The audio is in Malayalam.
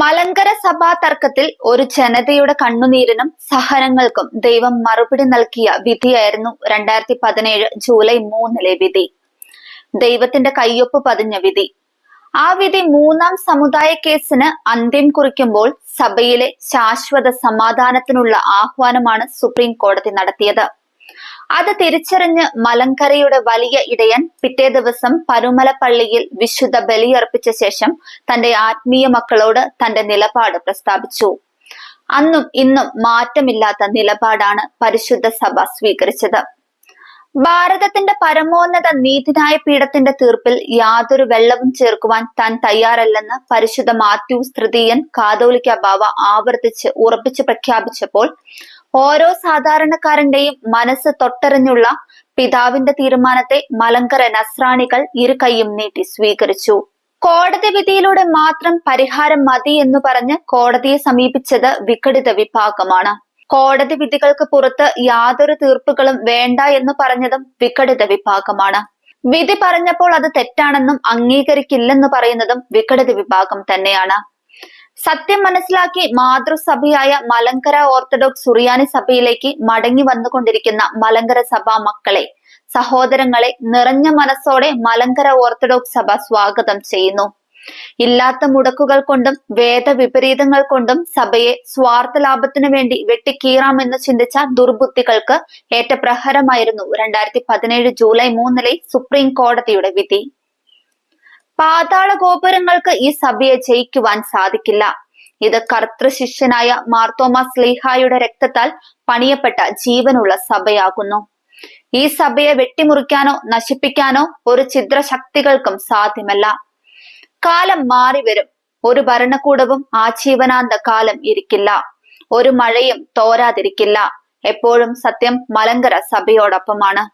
മലങ്കര സഭാ തർക്കത്തിൽ ഒരു ജനതയുടെ കണ്ണുനീരിനും സഹനങ്ങൾക്കും ദൈവം മറുപടി നൽകിയ വിധിയായിരുന്നു രണ്ടായിരത്തി പതിനേഴ് ജൂലൈ മൂന്നിലെ വിധി. ദൈവത്തിന്റെ കയ്യൊപ്പ് പതിഞ്ഞ വിധി. ആ വിധി മൂന്നാം സമുദായ കേസിന് അന്ത്യം കുറിക്കുമ്പോൾ സഭയിലെ ശാശ്വത സമാധാനത്തിനുള്ള ആഹ്വാനമാണ് സുപ്രീം കോടതി നടത്തിയത്. അത് തിരിച്ചറിഞ്ഞ് മലങ്കരയുടെ വലിയ ഇടയൻ പിറ്റേ ദിവസം പരുമലപ്പള്ളിയിൽ വിശുദ്ധ ബലിയർപ്പിച്ച ശേഷം തന്റെ ആത്മീയ മക്കളോട് തന്റെ നിലപാട് പ്രസ്താവിച്ചു. അന്നും ഇന്നും മാറ്റമില്ലാത്ത നിലപാടാണ് പരിശുദ്ധ സഭ സ്വീകരിച്ചത്. ഭാരതത്തിന്റെ പരമോന്നത നീതിന്യായ പീഠത്തിന്റെ തീർപ്പിൽ യാതൊരു വെള്ളവും ചേർക്കുവാൻ താൻ തയ്യാറല്ലെന്ന് പരിശുദ്ധ മാത്യു സ്തൃതീയൻ കാതോലിക്ക ബാവ ആവർത്തിച്ച് ഉറപ്പിച്ചു പ്രഖ്യാപിച്ചപ്പോൾ ഓരോ സാധാരണക്കാരന്റെയും മനസ്സ് തൊട്ടറിഞ്ഞുള്ള പിതാവിന്റെ തീരുമാനത്തെ മലങ്കര നസ്രാണികൾ ഇരുകൈയും നീട്ടി സ്വീകരിച്ചു. കോടതി വിധിയിലൂടെ മാത്രം പരിഹാരം മതി എന്ന് പറഞ്ഞ് കോടതിയെ സമീപിച്ചത് വിഘടിത വിഭാഗമാണ്. കോടതി വിധികൾക്ക് പുറത്ത് യാതൊരു തീർപ്പുകളും വേണ്ട എന്ന് പറഞ്ഞതും വിഘടിത വിഭാഗമാണ്. വിധി പറഞ്ഞപ്പോൾ അത് തെറ്റാണെന്നും അംഗീകരിക്കില്ലെന്ന് പറയുന്നതും വിഘടിത വിഭാഗം തന്നെയാണ്. സത്യം മനസ്സിലാക്കി മാതൃസഭയായ മലങ്കര ഓർത്തഡോക്സ് സുറിയാനി സഭയിലേക്ക് മടങ്ങി വന്നുകൊണ്ടിരിക്കുന്ന മലങ്കര സഭാ മക്കളെ സഹോദരങ്ങളെ നിറഞ്ഞ മനസ്സോടെ മലങ്കര ഓർത്തഡോക്സ് സഭ സ്വാഗതം ചെയ്യുന്നു. ഇല്ലാത്ത മുടക്കുകൾ കൊണ്ടും വേദവിപരീതങ്ങൾ കൊണ്ടും സഭയെ സ്വാർത്ഥ ലാഭത്തിനു വേണ്ടി വെട്ടിക്കീറാമെന്ന് ചിന്തിച്ച ദുർബുദ്ധികൾക്ക് ഏറ്റ പ്രഹരമായിരുന്നു രണ്ടായിരത്തി പതിനേഴ് ജൂലൈ മൂന്നിലെ സുപ്രീം കോടതിയുടെ വിധി. പാതാള ഗോപുരങ്ങൾക്ക് ഈ സഭയെ ജയിക്കുവാൻ സാധിക്കില്ല. ഇത് കർത്തൃശിഷ്യനായ മാർത്തോമ സ്ലീഹായുടെ രക്തത്താൽ പണിയപ്പെട്ട ജീവനുള്ള സഭയാകുന്നു. ഈ സഭയെ വെട്ടിമുറിക്കാനോ നശിപ്പിക്കാനോ ഒരു ചിദ്രശക്തികൾക്കും സാധ്യമല്ല. കാലം മാറി വരും. ഒരു ഭരണകൂടവും ആജീവനാന്ത കാലം ഇരിക്കില്ല. ഒരു മഴയും തോരാതിരിക്കില്ല. എപ്പോഴും സത്യം മലങ്കര സഭയോടൊപ്പമാണ്.